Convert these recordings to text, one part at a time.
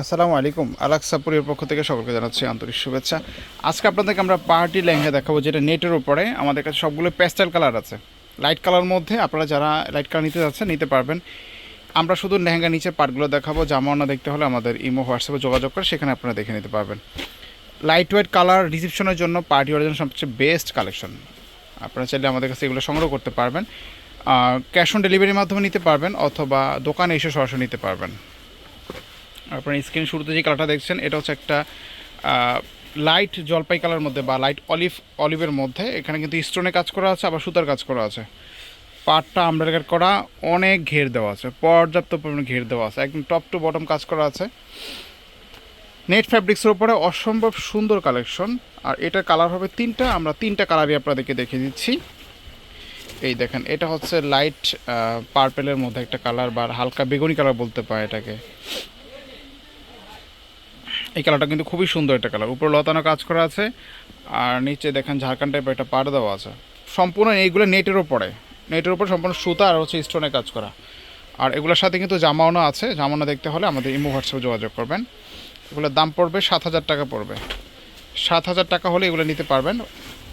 আসসালামু আলাইকুম, আলাক্সাপুরের পক্ষ থেকে সকলকে জানাচ্ছি আন্তরিক শুভেচ্ছা। আজকে আপনাদেরকে আমরা পার্টি লেহেঙ্গা দেখাবো, যেটা নেটের উপরে। আমাদের কাছে সবগুলো প্যাস্টেল কালার আছে। লাইট কালার মধ্যে আপনারা যারা লাইট কালার নিতে যাচ্ছেন, নিতে পারবেন। আমরা শুধু লেহেঙ্গা নিচে পার্টগুলো দেখাবো জামাওনা দেখতে হলে আমাদের ইমো হোয়াটসঅ্যাপে যোগাযোগ করে সেখানে আপনারা দেখে নিতে পারবেন। লাইট ওয়েট কালার রিসেপশনের জন্য পার্টি ওয়ার জন্য সবচেয়ে বেস্ট কালেকশন আপনারা চাইলে আমাদের কাছে এগুলো সংগ্রহ করতে পারবেন। ক্যাশ অন ডেলিভারির মাধ্যমে নিতে পারবেন, অথবা দোকানে এসে সরাসরি নিতে পারবেন। আপনার স্ক্রিন শুরুতে যে কালারটা দেখছেন, এটা হচ্ছে একটা লাইট জলপাই কালার মধ্যে বা লাইট অলিভ অলিভের মধ্যে। এখানে কিন্তু স্টোনে কাজ করা আছে, আবার সুতার কাজ করা আছে। পাটটা আমব্রেকার করা, অনেক ঘের দেওয়া আছে, পর্যাপ্ত পরিমাণে ঘের দেওয়া আছে। একদম টপ টু বটম কাজ করা আছে। নেট ফ্যাব্রিক্সের উপরে অসম্ভব সুন্দর কালেকশন আর এটার কালার হবে তিনটা, আমরা তিনটা কালারই আপনাদেরকে দেখিয়ে দিচ্ছি। এই দেখেন, এটা হচ্ছে লাইট পার্পেলের মধ্যে একটা কালার বা হালকা বেগুনি কালার বলতে পারে এটাকে। এই কালারটা কিন্তু খুবই সুন্দর একটা কালার। উপরে লতানো কাজ করা আছে, আর নিচে দেখেন ঝাড়খান টাইপের একটা পাড় দেওয়া আছে। সম্পূর্ণ এইগুলো নেটের ওপরে নেটের উপর সম্পূর্ণ সুতা আর হচ্ছে স্টোনে কাজ করা। আর এগুলোর সাথে কিন্তু জামাওনা আছে, জামাওনা দেখতে হলে আমাদের ইমো হোয়াটসঅ্যাপে যোগাযোগ করবেন। এগুলোর দাম পড়বে সাত হাজার টাকা পড়বে। সাত হাজার টাকা হলে এগুলো নিতে পারবেন।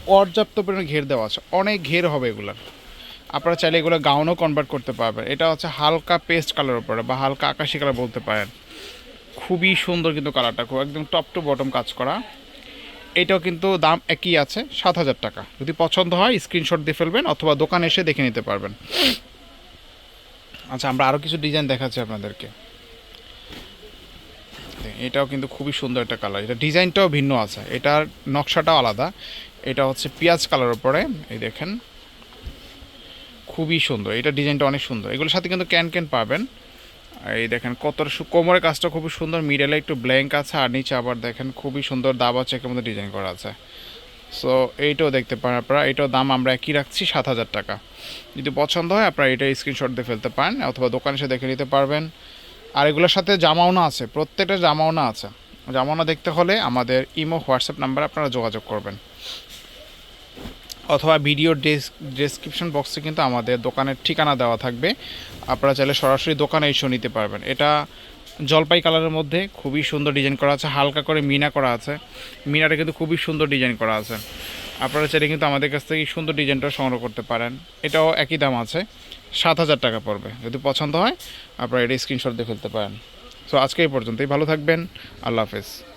পর্যাপ্ত পরিমাণে ঘের দেওয়া আছে, অনেক ঘের হবে এগুলোর। আপনারা চাইলে এগুলো গাউনও কনভার্ট করতে পারবেন। এটা হচ্ছে হালকা পেস্ট কালার উপরে বা হালকা আকাশি কালার বলতে পারেন। খুবই সুন্দর কিন্তু কালারটা খুব একদম টপ টু বটম কাজ করা। এটাও কিন্তু দাম একই আছে, সাত হাজার টাকা। যদি পছন্দ হয় স্ক্রিনশট দিয়ে ফেলবেন অথবা দোকানে এসে দেখে নিতে পারবেন। আচ্ছা আমরা আরও কিছু ডিজাইন দেখাচ্ছি আপনাদেরকে। এটাও কিন্তু খুবই সুন্দর একটা কালার এটা ডিজাইনটাও ভিন্ন আছে। এটার নকশাটাও আলাদা। এটা হচ্ছে পেঁয়াজ কালার উপরে, এই দেখেন। খুবই সুন্দর। এটা ডিজাইনটা অনেক সুন্দর। এগুলোর সাথে কিন্তু ক্যান ক্যান পাবেন। এই দেখেন কত কোমরের কাজটা খুবই সুন্দর মিডলে একটু ব্ল্যাঙ্ক আছে আর নিচে আবার দেখেন খুবই সুন্দর দাবা চেকের মধ্যে ডিজাইন করা আছে। সো এইটাও দেখতে পারেন আপনারা এটাও দাম আমরা একই রাখছি সাত হাজার টাকা। যদি পছন্দ হয় আপনারা এটা স্ক্রিনশট দিয়ে ফেলতে পারেন অথবা দোকানে এসে দেখে নিতে পারবেন। আর এগুলোর সাথে জামাওনা আছে, প্রত্যেকটা জামাওনা আছে। জামাওনা দেখতে হলে আমাদের ইমো, হোয়াটসঅ্যাপ নাম্বারে আপনারা যোগাযোগ করবেন। অথবা ভিডিও ডেসক্রিপশন বক্সে কিন্তু আমাদের দোকানের ঠিকানা দেওয়া থাকবে। আপনারা চাইলে সরাসরি দোকানে এসেও নিতে পারবেন। এটা জলপাই কালারের মধ্যে খুবই সুন্দর ডিজাইন করা আছে, হালকা করে মিনা করা আছে। মিনাটা কিন্তু খুবই সুন্দর ডিজাইন করা আছে। আপনারা চাইলে কিন্তু আমাদের কাছ থেকে সুন্দর ডিজাইনটা সংগ্রহ করতে পারেন। এটাও একই দাম আছে, সাত হাজার টাকা পড়বে। যদি পছন্দ হয়, আপনারা এটা স্ক্রিনশট দিয়ে ফেলতে পারেন। সো আজকে এই পর্যন্তই। ভালো থাকবেন। আল্লাহ হাফেজ।